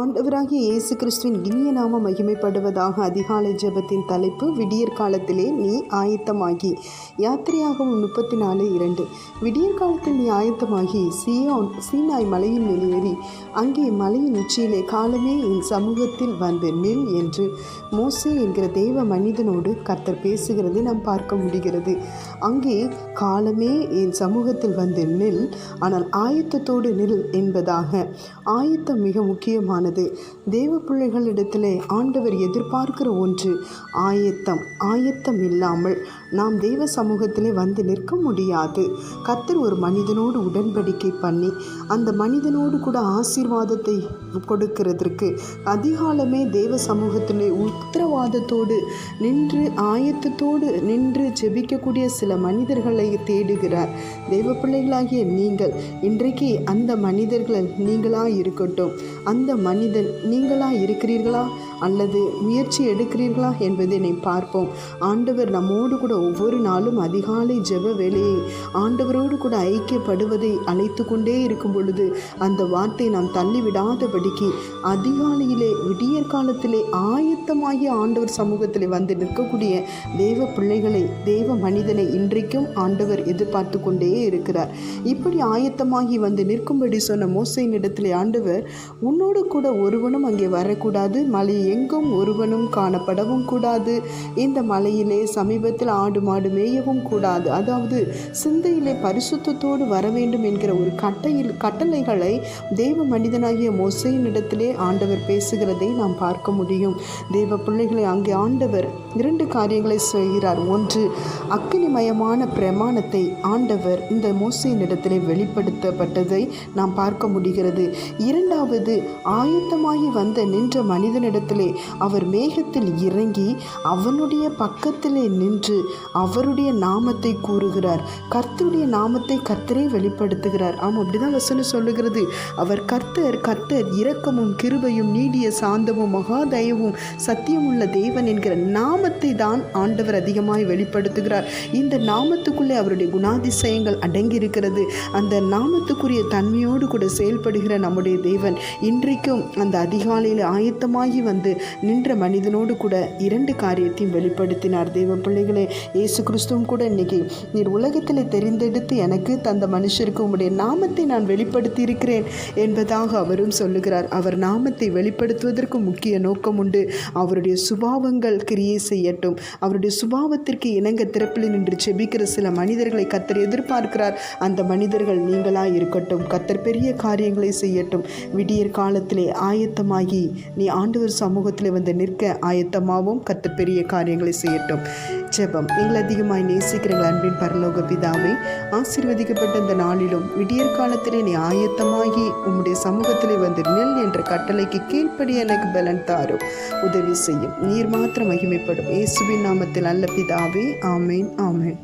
ஆண்டவராகிய இயேசு கிறிஸ்துவின் இனிய நாம மகிமைப்படுவதாக அதிகாலை ஜெபத்தின் தலைப்பு விடியற் காலத்திலே நீ ஆயத்தமாகி. யாத்திரையாகவும் முப்பத்தி நாலு இரண்டு. விடியற் காலத்தில் நீ ஆயத்தமாகி சியோன் சீனாய் மலையின் வெளியேறி அங்கே மலையின் உச்சியிலே காலமே என் சமூகத்தில் வந்து நில் என்று மோசே என்கிற தெய்வ மனிதனோடு கர்த்தர் பேசுகிறது நாம் பார்க்க முடிகிறது. அங்கே காலமே என் சமூகத்தில் வந்து நில் ஆனால் ஆயத்தத்தோடு நில் என்பதாக. ஆயத்தம் மிக முக்கியமான முக்கியமானது தேவ பிள்ளைகளிடத்திலே ஆண்டவர் எதிர்பார்க்கிற ஒன்று ஆயத்தம் ஆயத்தம் இல்லாமல் நாம் தெய்வ சமூகத்திலே வந்து நிற்க முடியாது. கத்தர் ஒரு மனிதனோடு உடன்படிக்கை பண்ணி அந்த மனிதனோடு கூட ஆசீர்வாதத்தை கொடுக்கிறதற்கு அதிகாலமே தேவ சமூகத்திலே உத்தரவாதத்தோடு நின்று ஆயத்தத்தோடு நின்று ஜெபிக்கக்கூடிய சில மனிதர்களை தேடுகிறார். தெய்வ பிள்ளைகளாகிய நீங்கள் இன்றைக்கு அந்த மனிதர்கள் நீங்களாக இருக்கட்டும் அந்த மனிதன் நீங்களா இருக்கிறீர்களா? அல்லது முயற்சி எடுக்கிறீர்களா என்பதை பார்ப்போம். ஆண்டவர் நம்மோடு கூட ஒவ்வொரு நாளும் அதிகாலை ஜெப வேலையை ஆண்டவரோடு கூட ஐக்கியப்படுவதை அழைத்து கொண்டே இருக்கும் பொழுது அந்த வார்த்தை நாம் தள்ளிவிடாதபடிக்கு அதிகாலையிலே விடிய காலத்திலே ஆயத்தமாகிய ஆண்டவர் சமூகத்திலே வந்து நிற்கக்கூடிய தேவ பிள்ளைகளை தேவ மனிதனை இன்றைக்கும் ஆண்டவர் எதிர்பார்த்து கொண்டே இருக்கிறார். இப்படி ஆயத்தமாகி வந்து நிற்கும்படி சொன்ன மோசையின் இடத்திலே ஆண்டவர் உன்னோடு கூட ஒருவனும் அங்கே வரக்கூடாது மலை எங்கும் ஒருவனும் காணப்படவும் கூடாது இந்த மலையிலே சமீபத்தில் ஆடு மாடு மேயவும் கூடாது. அதாவது சிந்தையிலே பரிசுத்தத்தோடு வர வேண்டும் என்கிற ஒரு கட்டையில் கட்டளைகளை தேவ மனிதனாகிய மோசையின் இடத்திலே ஆண்டவர் பேசுகிறதை நாம் பார்க்க முடியும். தேவ பிள்ளைகளை அங்கே ஆண்டவர் இரண்டு காரியங்களை செய்கிறார். ஒன்று அக்கினிமயமான பிரமாணத்தை ஆண்டவர் இந்த மோசையின் இடத்திலே வெளிப்படுத்தப்பட்டதை நாம் பார்க்க முடிகிறது. இரண்டாவது ஆயத்தமாகி வந்த நின்ற மனிதனிடத்திலே அவர் மேகத்தில் இறங்கி அவனுடைய பக்கத்திலே நின்று அவருடைய நாமத்தை கூறுகிறார். கர்த்தருடைய நாமத்தை கர்த்தரே வெளிப்படுத்துகிறார். ஆமாம் அப்படிதான் வசனம் சொல்லுகிறது. அவர் கர்த்தர் கர்த்தர் இரக்கமும் கிருபையும் நீடிய சாந்தமும் மகாதயவும் சத்தியமுள்ள தேவன் என்கிற நாமத்தை தான் ஆண்டவர் அதிகமாய் வெளிப்படுத்துகிறார். இந்த நாமத்துக்குள்ளே அவருடைய குணாதிசயங்கள் அடங்கி இருக்கிறது அந்த நாமத்துக்குரிய தன்மையோடு கூட செயல்படுகிற நம்முடைய தேவன் இன்றைக்கும் அந்த அதிகாலையில் ஆயத்தமாகி வந்து நின்ற மனிதனோடு கூட இரண்டு காரியத்தையும் வெளிப்படுத்தினார். தேவ பிள்ளைகளே இயேசு கிறிஸ்துவும் கூட இன்னைக்கு நீர் உலகத்தில் தெரிந்தெடுத்து எனக்கு தந்த மனுஷருக்கு உம்முடைய நாமத்தை நான் வெளிப்படுத்தி இருக்கிறேன் என்பதாக அவரும் சொல்லுகிறார். அவர் நாமத்தை வெளிப்படுத்துவதற்கு முக்கிய நோக்கம் உண்டு. அவருடைய சுபாவங்கள் கிரியை செய்யட்டும். அவருடைய சுபாவத்திற்கு இணங்க திறப்பில் நின்று செபிக்கிற சில மனிதர்களை கத்தர் எதிர்பார்க்கிறார். அந்த மனிதர்கள் நீங்களா இருக்கட்டும். கத்தர் பெரிய காரியங்களை செய்யட்டும். விடியற் காலத்திலே ஆயத்தமாகி நீ ஆண்டவர் சமூகத்தில் வந்து நிற்க ஆயத்தமாகவும் கத்தர் பெரிய காரியங்களை செய்யட்டும். ஜெபம். எங்களை அதிகமாய் நேசிக்கிறீங்கள் அன்பின் பரலோக பிதாவை ஆசீர்வதிக்கப்பட்ட இந்த நாளிலும் விடியற் காலத்திலே நீ ஆயத்தமாகி உம்முடைய சமூகத்திலே வந்து நெல் என்ற கட்டளைக்கு கீழ்ப்படி எனக்கு பலன் தாரும். உதவி செய்யும். நீர் மாத்திரம் மகிமைப்படும். இயேசுவின் நாமத்தில் அல்ல பிதாவே. ஆமேன் ஆமேன்.